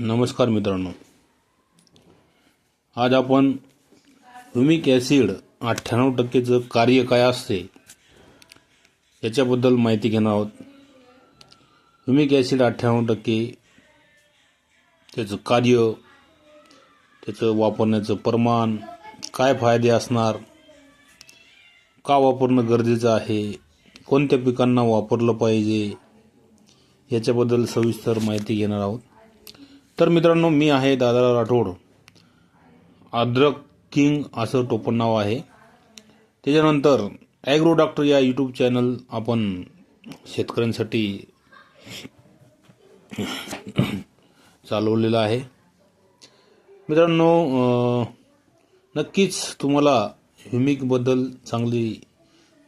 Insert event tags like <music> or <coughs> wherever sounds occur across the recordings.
नमस्कार मित्रांनो. आज आपण ह्युमिक ॲसिड अठ्ठ्याण्णव टक्केचं कार्य काय असते याच्याबद्दल माहिती घेणार आहोत. ह्युमिक ॲसिड अठ्ठ्याण्णव टक्के त्याचं कार्य त्याचं वापरण्याचं प्रमाण काय फायदे असणार का वापरणं गरजेचं आहे कोणत्या पिकांना वापरलं पाहिजे याच्याबद्दल सविस्तर माहिती घेणार आहोत. तर मित्रांनो मी आहे दादा राठोड. अद्रक किंग असं टोपण नाव आहे. त्याच्यानंतर ॲग्रो डॉक्टर या यूट्यूब चॅनल आपण शेतकऱ्यांसाठी चालवलेलं आहे. मित्रांनो नक्कीच तुम्हाला ह्युमिकबद्दल चांगली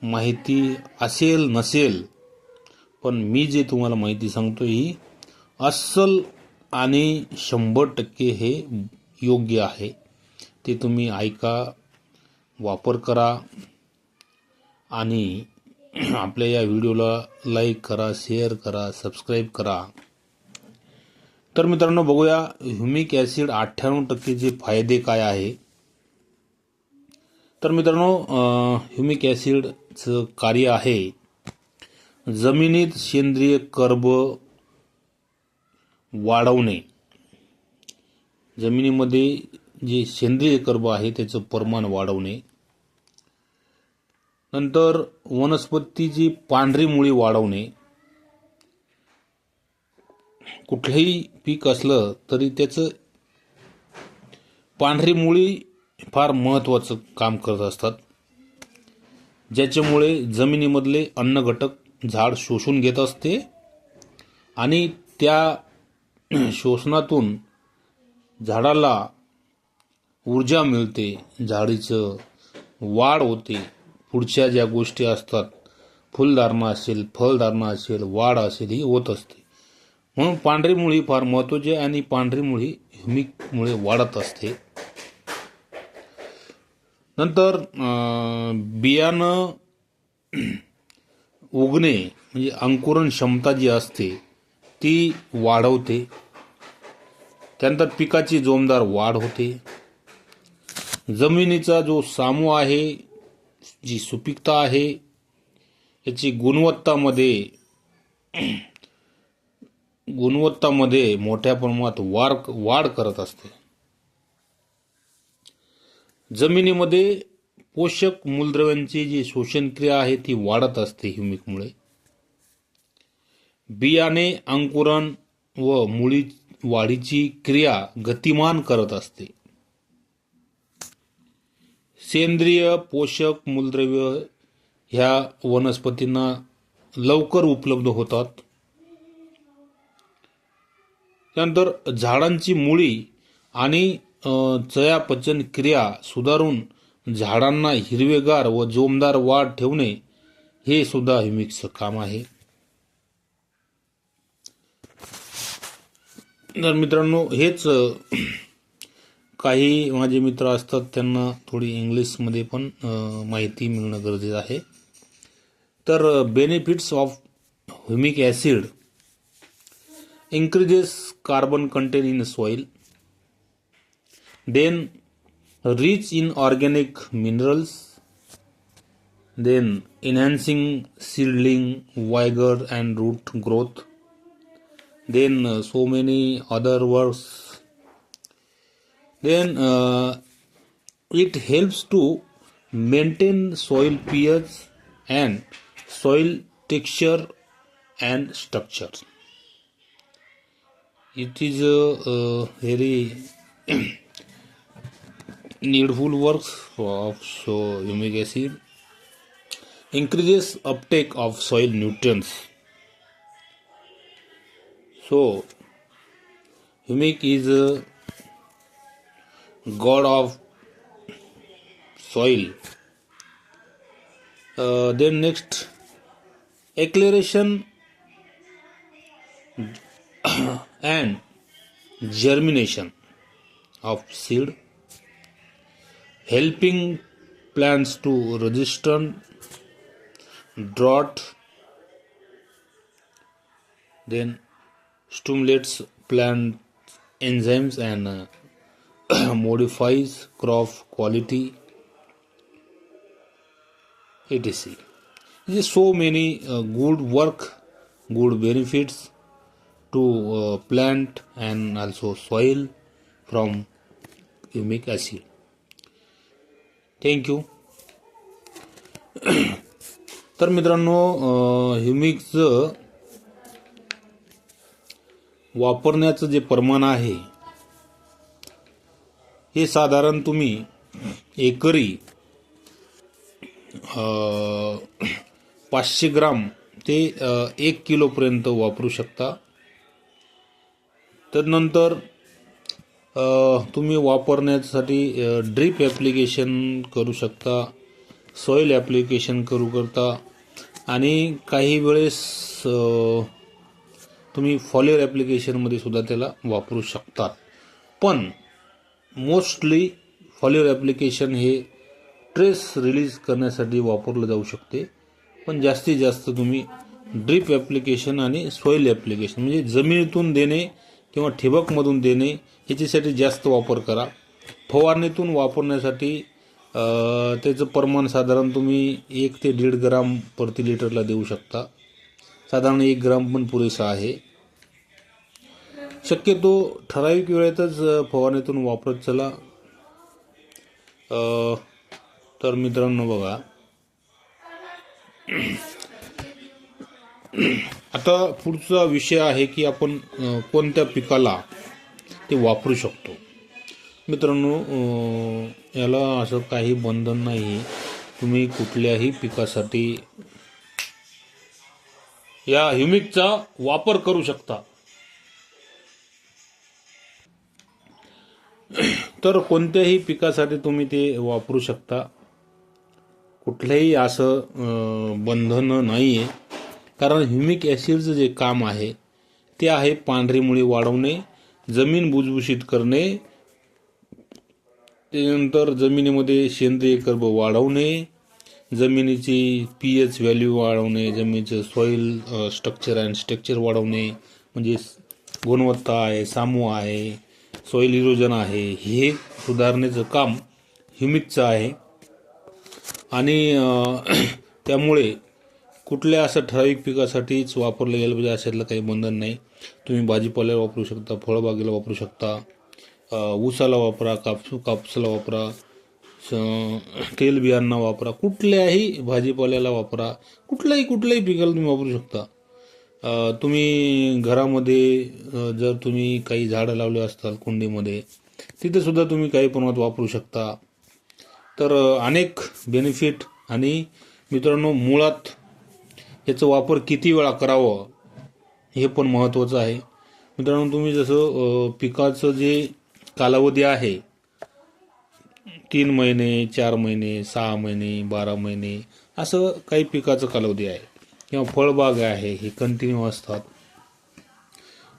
माहिती असेल नसेल पण मी जे तुम्हाला माहिती सांगतो ही अस्सल आणि शंभर टक्के हे योग्य आहे. ते तुम्ही ऐका वापर करा आणि <clears throat> आपल्या या व्हिडिओला लाईक करा शेअर करा सबस्क्राईब करा. तर मित्रांनो बघूया ह्युमिक ॲसिड अठ्ठ्याण्णव टक्केचे फायदे काय आहे. तर मित्रांनो ह्युमिक ॲसिडचं कार्य आहे जमिनीत सेंद्रिय कर्ब वाढवणे जमिनीमध्ये जे सेंद्रिय कर्ब आहे त्याचं प्रमाण वाढवणे नंतर वनस्पतीची पांढरी मुळी वाढवणे कुठलंही पीक असलं तरी त्याचं पांढरी मुळी फार महत्त्वाचं काम करत असतात. ज्याच्यामुळे जमिनीमधले अन्न घटक झाड शोषून घेत असते आणि त्या <clears throat> शोषणातून झाडाला ऊर्जा मिळते झाडीचं वाढ होते. पुढच्या ज्या गोष्टी असतात फुलधारणा असेल फलधारणा असेल वाढ असेल ही होत असते. म्हणून पांढरी मुळी फार महत्त्वाची आहे आणि पांढरी मुळी ह्युमिकमुळे वाढत असते. नंतर बियाणं उगणे म्हणजे अंकुरण क्षमता जी असते ती वाढवते. त्यानंतर पिकाची जोमदार वाढ होते. जमिनीचा जो सामू आहे जी सुपीकता आहे याची गुणवत्तामध्ये गुणवत्तामध्ये मोठ्या प्रमाणात वाढ वाढ करत असते. जमिनीमध्ये पोषक मूलद्रव्यांची जी शोषणक्रिया आहे ती वाढत असते ह्युमिकमुळे बियाणे अंकुरण व मुळी वाढीची क्रिया गतिमान करत असते. सेंद्रिय पोषक मूलद्रव्य ह्या वनस्पतींना लवकर उपलब्ध होतात. त्यानंतर झाडांची मुळी आणि चयापचन क्रिया सुधारून झाडांना हिरवेगार व जोमदार वाढ ठेवणे हे सुद्धा हिमिक्स काम आहे. तर मित्रांनो हेच काही माझे मित्र असतात त्यांना थोडी इंग्लिशमध्ये पण माहिती मिळणं गरजेचं आहे. तर benefits of humic acid increases carbon content in soil then rich in organic minerals then enhancing seedling vigour and root growth then uh, so many other works. Then uh, it helps to maintain soil pH and soil texture and structure. It is a, uh very <clears throat> needful works of so humic acid increases uptake of soil nutrients so humic is a god of soil. Uh, then next acceleration <coughs> and germination of seed helping plants to resistant drought then stimulates plant enzymes and uh, modifies <clears throat> crop quality etc there is so many uh, good work good benefits to uh, plant and also soil from humic acid thank you <clears throat> तर मित्रांनो ह्युमिकचं वापरण्याचं जे प्रमाण आहे हे साधारण तुम्ही एकरी पाचशे ग्राम ते एक किलोपर्यंत वापरू शकता. तदनंतर तुम्ही वापरण्यासाठी ड्रीप ॲप्लिकेशन करू शकता सॉईल ॲप्लिकेशन करू करता आणि काही वेळेस तुम्ही फॉलिअर ॲप्लिकेशनमध्ये सुद्धा त्याला वापरू शकतात. पण मोस्टली फॉलिअर ॲप्लिकेशन हे ट्रेस रिलीज करण्यासाठी वापरलं जाऊ शकते. पण जास्तीत जास्त तुम्ही ड्रीप ॲप्लिकेशन आणि सॉईल ॲप्लिकेशन म्हणजे जमिनीतून देणे किंवा ठिबकमधून देणे ह्याच्यासाठी जास्त वापर करा. फवारणीतून वापरण्यासाठी त्याचं प्रमाण साधारण तुम्ही एक ते दीड ग्राम प्रति लिटरला देऊ शकता. साधारण एक ग्राम पण पुरेसा आहे. शक्यतो ठराविक वेळेतच फवारणीतून वापरत चला. तर मित्रांनो बघा. आता पुढचा विषय आहे की आपण कोणत्या पिकाला ते वापरू शकतो. मित्रांनो याला असं काही बंधन नाही तुम्ही कुठल्याही पिकासाठी या ह्युमिकचा वापर करू शकता. <clears throat> तर कोणत्याही पिकासाठी तुम्ही ते वापरू शकता. कुठलंही असं बंधनं बंधन नाही आहे कारण ह्युमिक ॲसिडचं जे काम आहे ते आहे पांढरी मुळी वाढवणे जमीन भुसभुशीत करणे त्यानंतर जमिनीमध्ये सेंद्रिय कर्ब वाढवणे जमिनीची पी एच व्हॅल्यू वाढवणे जमिनीचं सॉईल स्ट्रक्चर अँड स्ट्रक्चर वाढवणे म्हणजे गुणवत्ता आहे सामू आहे सॉईल इरोजन आहे हे सुधारण्याचं काम ह्युमिकचं आहे. आणि <clears throat> त्यामुळे कुठल्या असं ठराविक पिकासाठीच वापरलं गेलं पाहिजे अशातलं काही बंधन नाही. तुम्ही भाजीपाल्याला वापरू शकता फळबागेला वापरू शकता ऊसाला वापरा कापसू कापसाला वापरा. तेलबियांना वापरा. कुठल्याही भाजीपाल्याला वापरा. कुठल्याही कुठल्याही पिकाला तुम्ही वापरू शकता. तुम्ही घरामध्ये जर तुम्ही काही झाडं लावले असताल कुंडीमध्ये तिथेसुद्धा तुम्ही काही प्रमाणात वापरू शकता. तर अनेक बेनिफिट आणि मित्रांनो मुळात याचा वापर किती वेळा करावं हे पण महत्त्वाचं आहे. मित्रांनो तुम्ही जसं पिकाचं जे कालावधी आहे तीन महिने चार महिने सहा महिने बारा महिने असं काही पिकाचं कालावधी आहे. किंवा फळबाग आहे हे कंटिन्यू असतात.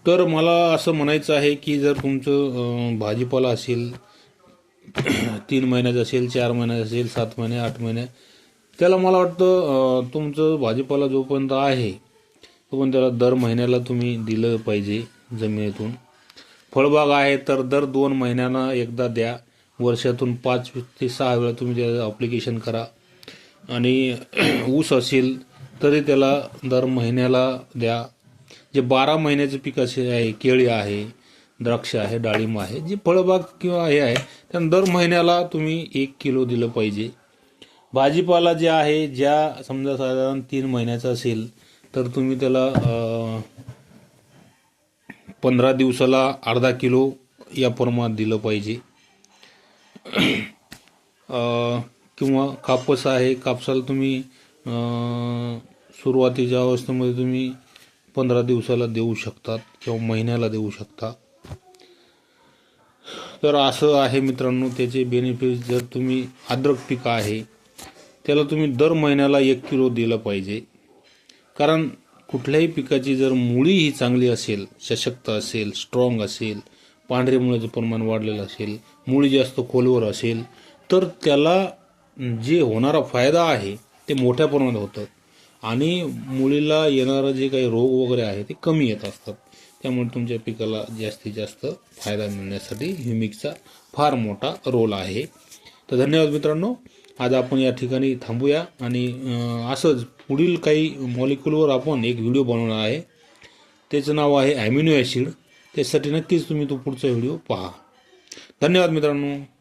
तर मला असं म्हणायचं आहे की जर तुमचं भाजीपाला असेल <clears throat> तीन महिन्याचं असेल चार महिन्याचं असेल सात महिने आठ महिने त्याला मला वाटतं तुमचं भाजीपाला जोपर्यंत आहे तोपर्यंत त्याला दर महिन्याला तुम्ही दिलं पाहिजे जमिनीतून. फळबाग आहे तर दर दोन महिन्यांना एकदा द्या. वर्षातून पाच ते सहा वेळा तुम्ही त्याचं अप्लिकेशन करा. आणि <clears throat> ऊस असेल तरी त्याला दर महिन्याला द्या. जे बारा महिन्याचं पीक असे आहे केळी आहे द्राक्ष आहे डाळिंब आहे जे फळबाग किंवा हे आहे त्यांना दर महिन्याला तुम्ही एक किलो दिलं पाहिजे. भाजीपाला जे आहे ज्या समजा साधारण तीन महिन्याचा असेल तर तुम्ही त्याला पंधरा दिवसाला अर्धा किलो या प्रमाणात दिलं पाहिजे. किंवा कापूस आहे कापसाला तुम्ही सुरुवातीच्या अवस्थेमध्ये तुम्ही पंधरा दिवसाला देऊ शकतात किंवा महिन्याला देऊ शकता. तर असं आहे मित्रांनो त्याचे बेनिफिट जर तुम्ही अद्रक पीक आहे त्याला तुम्ही दर महिन्याला एक किलो दिलं पाहिजे. कारण कुठल्याही पिकाची जर मुळी ही चांगली असेल सशक्त असेल स्ट्रॉंग असेल पांढरे मुळाचं प्रमाण वाढलेलं असेल मुळी जास्त खोलवर असेल तर त्याला जे होणारा फायदा आहे ते मोठ्या प्रमाणात होतं आणि मुळीला येणारं जे काही रोग वगैरे आहे ते कमी येत असतात. त्यामुळे तुमच्या पिकाला जास्तीत जास्त फायदा मिळण्यासाठी ह्युमिकचा फार मोठा रोल आहे. तर धन्यवाद मित्रांनो. आज आपण या ठिकाणी थांबूया आणि असंच पुढील काही मॉलिक्युलवर आपण एक व्हिडिओ बनवणार आहे. त्याचं नाव आहे ॲम्युनो ॲसिड त्यासाठी नक्कीच तुम्ही तो पुढचा व्हिडिओ पहा. धन्यवाद मित्रांनो.